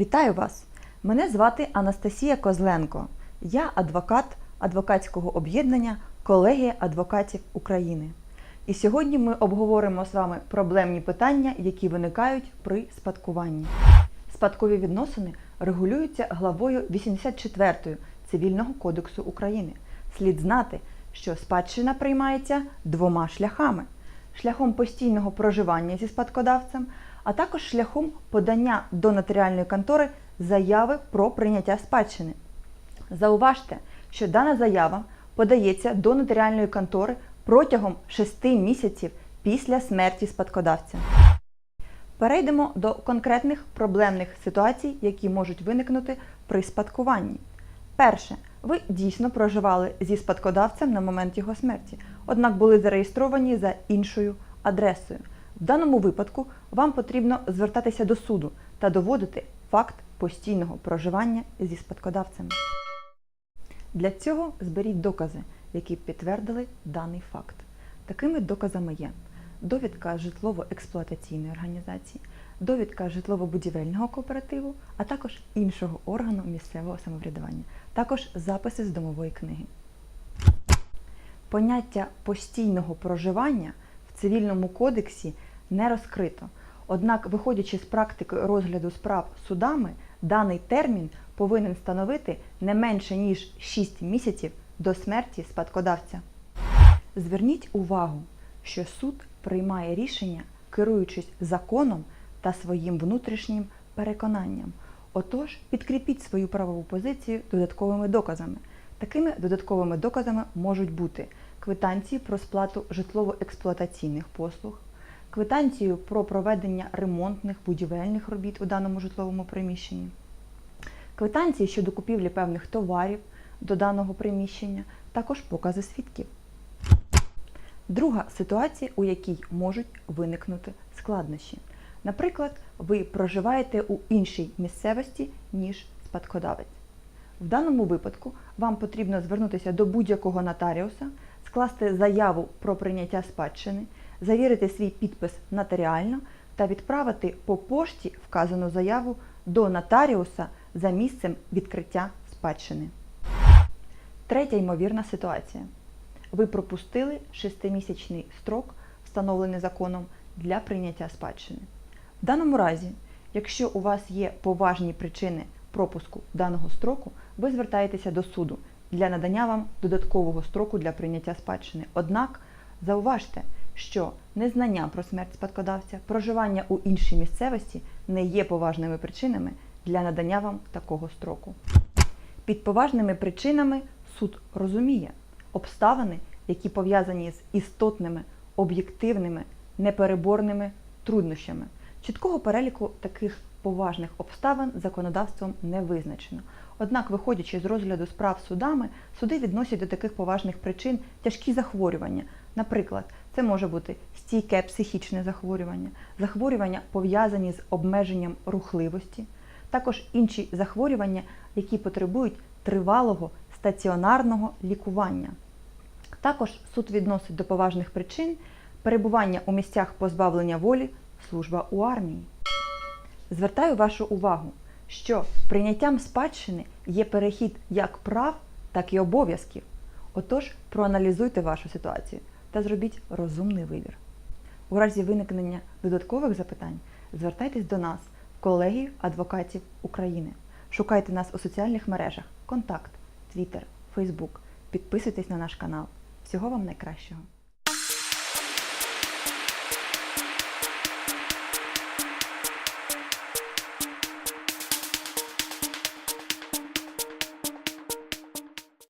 Вітаю вас! Мене звати Анастасія Козленко. Я адвокат адвокатського об'єднання Колегія адвокатів України. І сьогодні ми обговоримо з вами проблемні питання, які виникають при спадкуванні. Спадкові відносини регулюються главою 84 Цивільного кодексу України. Слід знати, що спадщина приймається двома шляхами: шляхом постійного проживання зі спадкодавцем, а також шляхом подання до нотаріальної контори заяви про прийняття спадщини. Зауважте, що дана заява подається до нотаріальної контори протягом 6 місяців після смерті спадкодавця. Перейдемо до конкретних проблемних ситуацій, які можуть виникнути при спадкуванні. Перше, ви дійсно проживали зі спадкодавцем на момент його смерті, однак були зареєстровані за іншою адресою. В даному випадку вам потрібно звертатися до суду та доводити факт постійного проживання зі спадкодавцем. Для цього зберіть докази, які підтвердили даний факт. Такими доказами є довідка житлово-експлуатаційної організації, довідка житлово-будівельного кооперативу, а також іншого органу місцевого самоврядування, також записи з домової книги. Поняття постійного проживання в цивільному кодексі не розкрито. Однак, виходячи з практики розгляду справ судами, даний термін повинен становити не менше ніж 6 місяців до смерті спадкодавця. Зверніть увагу, що суд приймає рішення, керуючись законом та своїм внутрішнім переконанням. Отож, підкріпіть свою правову позицію додатковими доказами. Такими додатковими доказами можуть бути квитанції про сплату житлово-експлуатаційних послуг, квитанцію про проведення ремонтних будівельних робіт у даному житловому приміщенні, квитанції щодо купівлі певних товарів до даного приміщення, також покази свідків. Друга ситуація, у якій можуть виникнути складнощі. Наприклад, ви проживаєте у іншій місцевості, ніж спадкодавець. В даному випадку вам потрібно звернутися до будь-якого нотаріуса, скласти заяву про прийняття спадщини, завірити свій підпис нотаріально та відправити по пошті вказану заяву до нотаріуса за місцем відкриття спадщини. Третя ймовірна ситуація. Ви пропустили шестимісячний строк, встановлений законом для прийняття спадщини. В даному разі, якщо у вас є поважні причини пропуску даного строку, ви звертаєтеся до суду для надання вам додаткового строку для прийняття спадщини. Однак зауважте, що незнання про смерть спадкодавця, проживання у іншій місцевості не є поважними причинами для надання вам такого строку. Під поважними причинами суд розуміє обставини, які пов'язані з істотними, об'єктивними, непереборними труднощами. Чіткого переліку таких поважних обставин законодавством не визначено. Однак, виходячи з розгляду справ судами, суди відносять до таких поважних причин тяжкі захворювання. Наприклад, це може бути стійке психічне захворювання, захворювання пов'язані з обмеженням рухливості, також інші захворювання, які потребують тривалого стаціонарного лікування. Також суд відносить до поважних причин перебування у місцях позбавлення волі, служба у армії. Звертаю вашу увагу, що прийняттям спадщини є перехід як прав, так і обов'язків. Отож, проаналізуйте вашу ситуацію та зробіть розумний вибір. У разі виникнення додаткових запитань звертайтесь до нас в колегію адвокатів України. Шукайте нас у соціальних мережах Контакт, Твіттер, Фейсбук. Підписуйтесь на наш канал. Всього вам найкращого!